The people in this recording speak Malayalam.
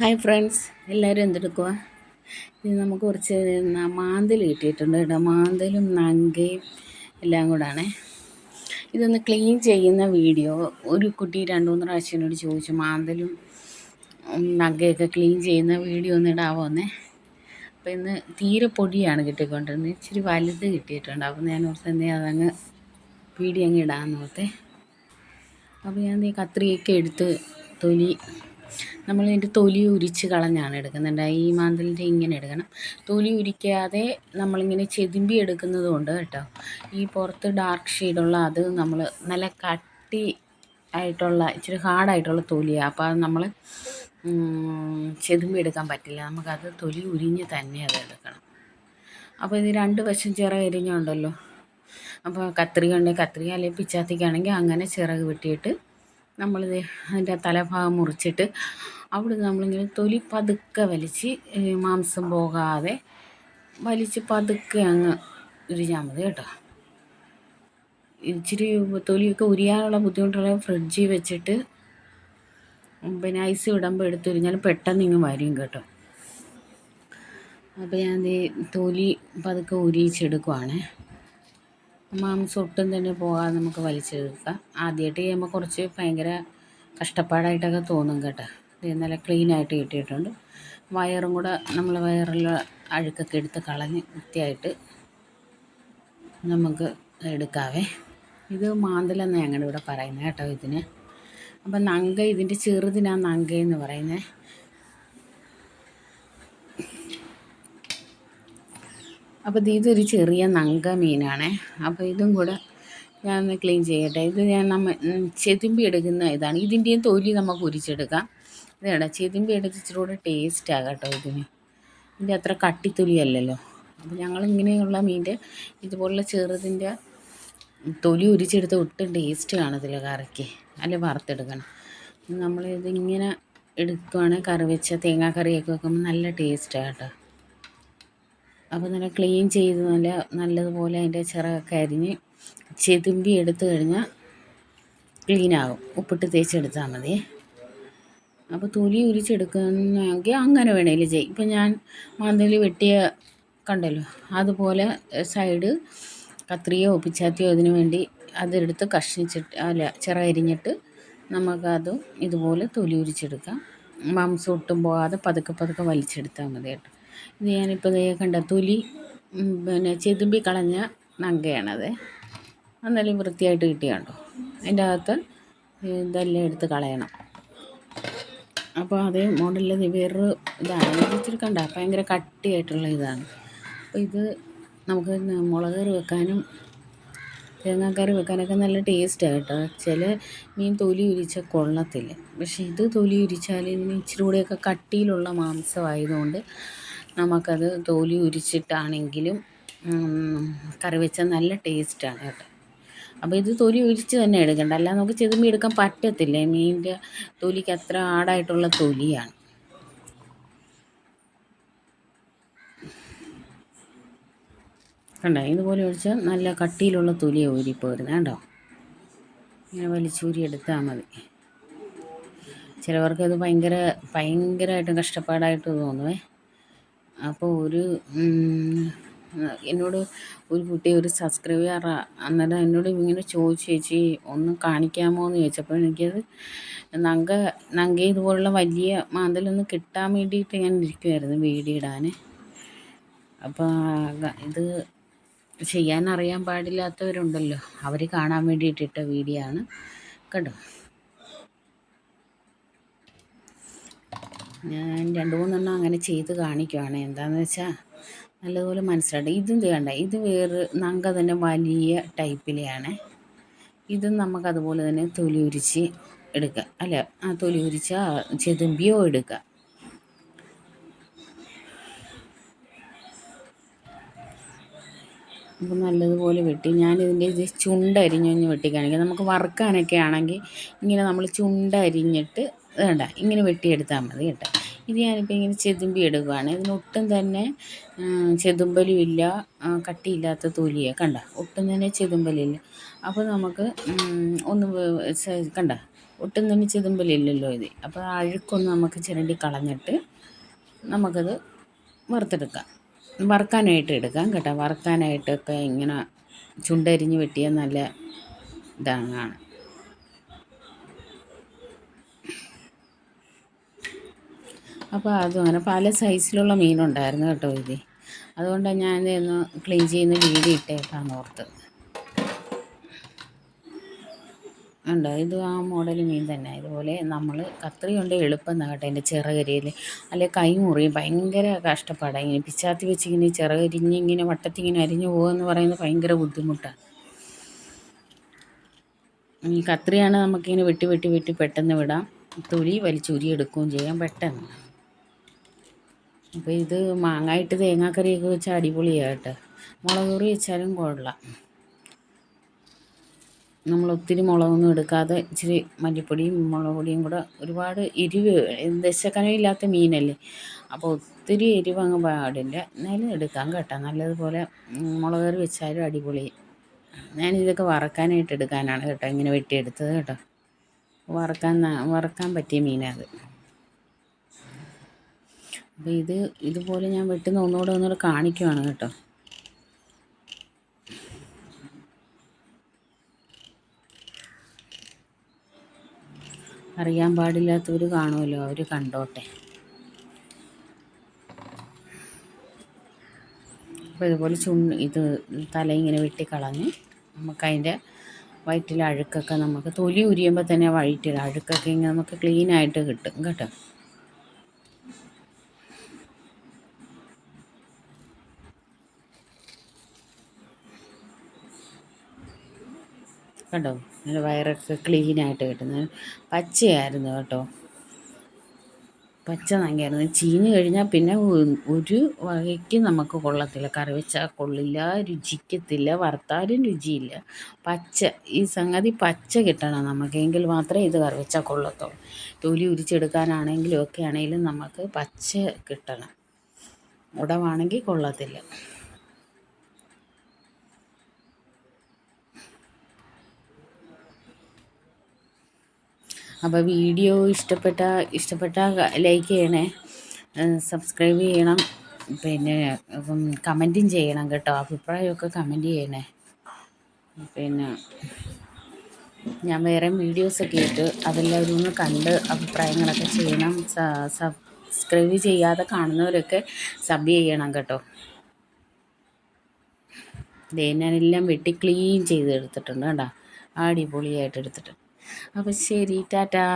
ഹായ് ഫ്രണ്ട്സ് എല്ലാവരും എന്തെടുക്കുക ഇത് നമുക്ക് കുറച്ച് മാന്തൽ കിട്ടിയിട്ടുണ്ട് കേട്ടോ. മാന്തലും നങ്കയും എല്ലാം കൂടാണ്. ഇതൊന്ന് ക്ലീൻ ചെയ്യുന്ന വീഡിയോ. ഒരു കുട്ടി രണ്ട് മൂന്ന് പ്രാവശ്യം എന്നോട് ചോദിച്ചു മാന്തലും നങ്കയൊക്കെ ക്ലീൻ ചെയ്യുന്ന വീഡിയോ ഒന്ന് ഇടാവുന്നേ? അപ്പോൾ ഇന്ന് തീരെ പൊടിയാണ് കിട്ടിക്കൊണ്ടിരുന്നത്. ഇച്ചിരി വലുത് കിട്ടിയിട്ടുണ്ട്. അപ്പോൾ ഞാൻ ഓർത്ത് എന്തേ അതങ്ങ് വീഡിയോ അങ്ങ് ഇടാമെന്ന് ഓർത്തേ. അപ്പോൾ ഞാൻ കത്രിയൊക്കെ എടുത്ത് തൊലി നമ്മൾ ഇതിന്റെ തൊലി ഉരിച്ച് കളഞ്ഞാണ് എടുക്കുന്നുണ്ട് ഈ മാന്തലിന്റെ ഇങ്ങനെ എടുക്കണം. തൊലി ഉരിക്കാതെ നമ്മളിങ്ങനെ ചെതുമ്പി എടുക്കുന്നത് കൊണ്ട് കേട്ടോ ഈ പുറത്ത് ഡാർക്ക് ഷെയ്ഡുള്ള അത് നമ്മൾ നല്ല കട്ടി ആയിട്ടുള്ള ഇച്ചിരി ഹാർഡായിട്ടുള്ള തൊലിയാണ് അപ്പോൾ അത് നമ്മൾ ചെതുമ്പി എടുക്കാൻ പറ്റില്ല. നമുക്കത് തൊലി ഉരിഞ്ഞ് തന്നെ അത് എടുക്കണം. അപ്പോൾ ഇത് രണ്ട് വശം ചിറക് എരിഞ്ഞുണ്ടല്ലോ. അപ്പോൾ കത്രിക ഉണ്ടെങ്കിൽ കത്രിക അല്ലെങ്കിൽ പിച്ചാത്തിക്കാണെങ്കിൽ അങ്ങനെ ചിറക് വെട്ടിയിട്ട് നമ്മളിത് അതിന്റെ തലഭാഗം മുറിച്ചിട്ട് അവിടുന്ന് നമ്മളിങ്ങനെ തൊലി പതുക്കെ വലിച്ച് മാംസം പോകാതെ വലിച്ച് പതുക്കെ അങ്ങ് ഉരിഞ്ഞാൽ മതി കേട്ടോ. ഇച്ചിരി തൊലിയൊക്കെ ഉരിയാനുള്ള ബുദ്ധിമുട്ടുള്ള ഫ്രിഡ്ജിൽ വെച്ചിട്ട് പിന്നെ ഐസ് വിടുമ്പോൾ എടുത്തുരിഞ്ഞാൽ പെട്ടെന്ന് ഇങ്ങ് വരും കേട്ടോ. അപ്പോൾ ഞാൻ തൊലി പതുക്കെ ഉരിയിച്ചെടുക്കുവാണേ. മാംസം ഒട്ടും തന്നെ പോകാതെ നമുക്ക് വലിച്ചെടുക്കാം. ആദ്യമായിട്ട് ചെയ്യുമ്പോൾ കുറച്ച് ഭയങ്കര കഷ്ടപ്പാടായിട്ടൊക്കെ തോന്നും കേട്ടോ. നല്ല ക്ലീനായിട്ട് കിട്ടിയിട്ടുണ്ട്. വയറും കൂടെ നമ്മൾ വയറുള്ള അഴുക്കൊക്കെ എടുത്ത് കളഞ്ഞ് വൃത്തിയായിട്ട് നമുക്ക് എടുക്കാവേ. ഇത് മാന്തലെന്ന് ഞങ്ങളുടെ ഇവിടെ പറയുന്നത് കേട്ടോ ഇതിന്. അപ്പം നങ്ക ഇതിന്റെ ചെറുതിനാണ് നങ്ക എന്ന് പറയുന്നത്. അപ്പോൾ ഇതൊരു ചെറിയ നങ്ക മീനാണേ. അപ്പോൾ ഇതും കൂടെ ഒന്ന് ക്ലീൻ ചെയ്യട്ടെ. ഇത് ഞാൻ നമ്മൾ ചെതുമ്പി എടുക്കുന്ന ഇതാണ്. ഇതിന്റെയും തൊലി നമുക്ക് ഉരിച്ചെടുക്കാം. ഇതാണ് ചെതുമ്പി എടുത്ത് ടേസ്റ്റ് കൂടെ ടേസ്റ്റാണ് കേട്ടോ ഇതിന്. ഇതിന്റെ അത്ര കട്ടിത്തൊലിയല്ലല്ലോ അപ്പോൾ ഞങ്ങൾ ഇങ്ങനെയുള്ള മീന്റെ ഇതുപോലുള്ള ചെറുതിന്റെ തൊലി ഉരിച്ചെടുത്ത് ഒട്ടും ടേസ്റ്റ് കാണത്തില്ല കറിക്ക്. അല്ല വറുത്തെടുക്കണം. നമ്മളിതിങ്ങനെ എടുക്കുവാണെങ്കിൽ കറി വെച്ച തേങ്ങാക്കറിയൊക്കെ വെക്കുമ്പോൾ നല്ല ടേസ്റ്റ് കേട്ടോ. അപ്പോൾ നല്ല ക്ലീൻ ചെയ്ത് നല്ല നല്ലതുപോലെ അതിന്റെ ചിറകൊക്കെ അരിഞ്ഞ് ചെതുമ്പി എടുത്തു കഴിഞ്ഞാൽ ക്ലീനാകും ഉപ്പിട്ട് തേച്ചെടുത്താൽ മതി. അപ്പോൾ തൊലി ഉരിച്ചെടുക്കുന്നെങ്കിൽ അങ്ങനെ വേണമെങ്കിലും ചെയ്യും ഇപ്പം ഞാൻ മാന്തലി വെട്ടിയ കണ്ടല്ലോ അതുപോലെ സൈഡ് കത്രിയോ പിച്ചാത്തിയോ ഇതിനു വേണ്ടി അതെടുത്ത് കഷ്ണിച്ചിട്ട് അല്ല ചിറ അരിഞ്ഞിട്ട് നമുക്കതും ഇതുപോലെ തൊലി ഉരിച്ചെടുക്കാം. മാംസം ഒട്ടും പോകാതെ പതുക്കെ പതുക്കെ വലിച്ചെടുത്താൽ മതി കേട്ടോ. ഇത് ഞാനിപ്പോൾ കണ്ട തൊലി പിന്നെ ചെതുമ്പി കളഞ്ഞ നങ്കയാണത്. എന്നാലും വൃത്തിയായിട്ട് കിട്ടിയാണ്ടോ അതിന്റെ അകത്ത് ഇതെല്ലാം എടുത്ത് കളയണം. അപ്പോൾ അതേ മോഡലിൽ വേറൊരു ഇതാണ്. ഇത് ഇച്ചിരി കണ്ട ഭയങ്കര കട്ടിയായിട്ടുള്ള ഇതാണ്. അപ്പോൾ ഇത് നമുക്ക് മുളക് കറി വെക്കാനും തേങ്ങാക്കറി വെക്കാനൊക്കെ നല്ല ടേസ്റ്റാണ് കേട്ടോ. ചില മീൻ തൊലി ഉരിച്ചാൽ കൊള്ളത്തില്ല. പക്ഷേ ഇത് തൊലി ഉരിച്ചാൽ ഇതിന് ഇച്ചിരി കൂടെയൊക്കെ കട്ടിയിലുള്ള മാംസമായതുകൊണ്ട് നമുക്കത് തോലി ഉരിച്ചിട്ടാണെങ്കിലും കറി വെച്ചാൽ നല്ല ടേസ്റ്റാണ് കേട്ടോ. അപ്പോൾ ഇത് തൊലി ഒഴിച്ച് തന്നെ എടുക്കണ്ട. അല്ലാതെ നമുക്ക് ചെതുമ്പി എടുക്കാൻ പറ്റത്തില്ല. മീനിന്റെ തൊലിക്ക് അത്ര ആടായിട്ടുള്ള തൊലിയാണ്. കണ്ടോ? ഇതുപോലെ ഒഴിച്ചാൽ നല്ല കട്ടിയിലുള്ള തൊലിയാണ് ഊരിപ്പോരുന്നത് കണ്ടോ ഇങ്ങനെ വലിച്ചൂരി എടുത്താൽ മതി. ചിലവർക്കത് ഭയങ്കര ഭയങ്കരമായിട്ടും കഷ്ടപ്പാടായിട്ട് തോന്നുവേ. അപ്പോൾ ഒരു എന്നോട് ഒരു കുട്ടി ഒരു സബ്സ്ക്രൈബറാ അന്നേരം എന്നോട് ഇങ്ങനെ ചോദിച്ചു ചേച്ചി ഒന്ന് കാണിക്കാമോ എന്ന് ചോദിച്ചപ്പോൾ എനിക്കത് നങ്ക നങ്ക ഇതുപോലുള്ള വലിയ മാന്തലൊന്ന് കിട്ടാൻ വേണ്ടിയിട്ട് ഞാൻ ഇരിക്കുമായിരുന്നു ഇടാൻ അപ്പോൾ ഇത് ചെയ്യാൻ അറിയാൻ പാടില്ലാത്തവരുണ്ടല്ലോ. അവർ കാണാൻ വേണ്ടിയിട്ടിട്ട വീഡിയോ ആണ്. കേട്ടോ ഞാൻ രണ്ട് മൂന്നെണ്ണം അങ്ങനെ ചെയ്ത് കാണിക്കുവാണ്. എന്താണെന്ന് വെച്ചാൽ നല്ലതുപോലെ മനസ്സിലായിട്ട് ഇതും വേണ്ട ഇത് വേറെ നങ്ക തന്നെ വലിയ ടൈപ്പിലെയാണ്. ഇതും നമുക്ക് അതുപോലെ തന്നെ തൊലി ഉരിച്ച് എടുക്കുക അല്ല ആ തൊലി ഉരിച്ച ചെതുമ്പിയോ എടുക്കുക അപ്പം നല്ലതുപോലെ വെട്ടി. ഞാനിതിന്റെ ഇത് ചുണ്ടരിഞ്ഞൊന്ന് വെട്ടി കാണിക്കാം. നമുക്ക് വറുക്കാനൊക്കെ ആണെങ്കിൽ ഇങ്ങനെ നമ്മൾ ചുണ്ടരിഞ്ഞിട്ട് വേണ്ട ഇങ്ങനെ വെട്ടിയെടുത്താൽ മതി കേട്ടോ. ഇത് ഞാനിപ്പോൾ ഇങ്ങനെ ചെതുമ്പി എടുക്കുകയാണ് ഇതിനൊട്ടും തന്നെ ചെതുമ്പലും ഇല്ല കട്ടിയില്ലാത്ത തൊലിയാണ് കണ്ട? ഒട്ടും തന്നെ ചെതുമ്പലില്ല. അപ്പോൾ നമുക്ക് ഒന്ന് കണ്ട? ഒട്ടും തന്നെ ചെതുമ്പലില്ലല്ലോ ഇത്. അപ്പോൾ അഴുക്കൊന്ന് നമുക്ക് ചിരണ്ടി കളഞ്ഞിട്ട് നമുക്കത് വറുത്തെടുക്കാം. വറുക്കാനായിട്ട് എടുക്കാം കേട്ടോ. വറുക്കാനായിട്ടൊക്കെ ഇങ്ങനെ ചുണ്ടരിഞ്ഞ് വെട്ടിയാൽ നല്ല ഇതാണ്. അപ്പോൾ അതും അങ്ങനെ പല സൈസിലുള്ള മീനുണ്ടായിരുന്നു കേട്ടോ ഇത്. അതുകൊണ്ടാണ് ഞാൻ ഒന്ന് ക്ലീൻ ചെയ്യുന്ന വീഡിയോ ഇട്ടേക്കാന്ന് ഓർത്ത്. ഉണ്ട് ഇത് ആ മോഡൽ മീൻ തന്നെ. ഇതുപോലെ നമ്മൾ കത്രി കൊണ്ട് എളുപ്പം കേട്ടോ എന്റെ ചിറകരിയിൽ അല്ലെ കൈ മുറിയും. ഭയങ്കര കഷ്ടപ്പാടാണ് ഇങ്ങനെ പിച്ചാത്തി വെച്ച് ഇങ്ങനെ ചിറകരിഞ്ഞ് ഇങ്ങനെ വട്ടത്തിങ്ങനെ അരിഞ്ഞു പോകുമെന്ന് പറയുന്നത് ഭയങ്കര ബുദ്ധിമുട്ടാണ് ഈ കത്രിയാണ് നമുക്കിങ്ങനെ വെട്ടി വെട്ടി വെട്ടി പെട്ടെന്ന് വിടാം. തൊലി വലിച്ചുരിയെടുക്കുകയും ചെയ്യാം. പെട്ടെന്ന്. അപ്പോൾ ഇത് മാങ്ങായിട്ട് തേങ്ങാക്കറിയൊക്കെ വെച്ച് അടിപൊളിയാണ് മുളക് കറി വെച്ചാലും കൊള്ളാം. നമ്മൾ ഒത്തിരി മുളകൊന്നും എടുക്കാതെ ഇച്ചിരി മല്ലിപ്പൊടിയും മുളക് പൊടിയും കൂടെ ഒരുപാട് എരിവ് ദശക്കനമില്ലാത്ത മീനല്ലേ? അപ്പോൾ ഒത്തിരി എരിവ് അങ്ങ് പാടില്ല. എന്നാലും എടുക്കാം കേട്ടോ. നല്ലതുപോലെ മുളക് കറി വെച്ചാലും അടിപൊളി. ഞാനിതൊക്കെ വറക്കാനായിട്ട് എടുക്കാനാണ് കേട്ടോ ഇങ്ങനെ വെട്ടിയെടുത്തത് കേട്ടോ. വറക്കാൻ വറക്കാൻ പറ്റിയ മീനാണ് അത്. അപ്പോൾ ഇത് ഇതുപോലെ ഞാൻ വെട്ടുന്ന ഒന്നുകൂടെ ഒന്നുകൂടെ കാണിക്കുവാണ് കേട്ടോ. അറിയാൻ പാടില്ലാത്തവർ കാണുമല്ലോ അവർ കണ്ടോട്ടെ. അപ്പോൾ ഇതുപോലെ ചുണ്ട് ഇത് തല ഇങ്ങനെ വെട്ടിക്കളഞ്ഞ് നമുക്കതിന്റെ വയറ്റിലെ അഴുക്കൊക്കെ നമുക്ക് തൊലി ഉരിയുമ്പോൾ തന്നെ വയറ്റിൽ അഴുക്കൊക്കെ ഇങ്ങനെ നമുക്ക് ക്ലീനായിട്ട് കിട്ടും കേട്ടോ. കണ്ടോ? നല്ല വയറൊക്കെ ക്ലീനായിട്ട് കിട്ടുന്നത് പച്ചയായിരുന്നു കേട്ടോ. പച്ച നങ്കയായിരുന്നു ചീഞ്ഞ് കഴിഞ്ഞാൽ പിന്നെ ഒരു വകയ്ക്ക് നമുക്ക് കൊള്ളത്തില്ല. കറി വെച്ചാൽ കൊള്ളില്ല രുചിക്കത്തില്ല വറുത്താലും രുചിയില്ല. പച്ച ഈ സംഗതി പച്ച കിട്ടണം നമുക്ക്. എങ്കിൽ മാത്രമേ ഇത് കറി വെച്ചാൽ കൊള്ളത്തുള്ളൂ. തൊലി ഉരിച്ചെടുക്കാനാണെങ്കിലും ഒക്കെ ആണെങ്കിലും നമുക്ക് പച്ച കിട്ടണം. ഉടവാണെങ്കിൽ കൊള്ളത്തില്ല. അപ്പോൾ വീഡിയോ ഇഷ്ടപ്പെട്ട ഇഷ്ടപ്പെട്ട ലൈക്ക് ചെയ്യണേ. സബ്സ്ക്രൈബ് ചെയ്യണം. പിന്നെ കമന്റും ചെയ്യണം കേട്ടോ. അഭിപ്രായമൊക്കെ കമന്റ് ചെയ്യണേ. പിന്നെ ഞാൻ വേറെ വീഡിയോസൊക്കെ ഇട്ട് അതെല്ലാവരും ഒന്ന് കണ്ട് അഭിപ്രായങ്ങളൊക്കെ ചെയ്യണം. സബ്സ്ക്രൈബ് ചെയ്യാതെ കാണുന്നവരൊക്കെ സബ് ചെയ്യണം കേട്ടോ. ദേ ഞാനെല്ലാം വെട്ടി ക്ലീൻ ചെയ്ത് എടുത്തിട്ടുണ്ട് കേട്ടോ അടിപൊളിയായിട്ട് എടുത്തിട്ടുണ്ട് അപ്പോൾ ശരി ടാറ്റാ.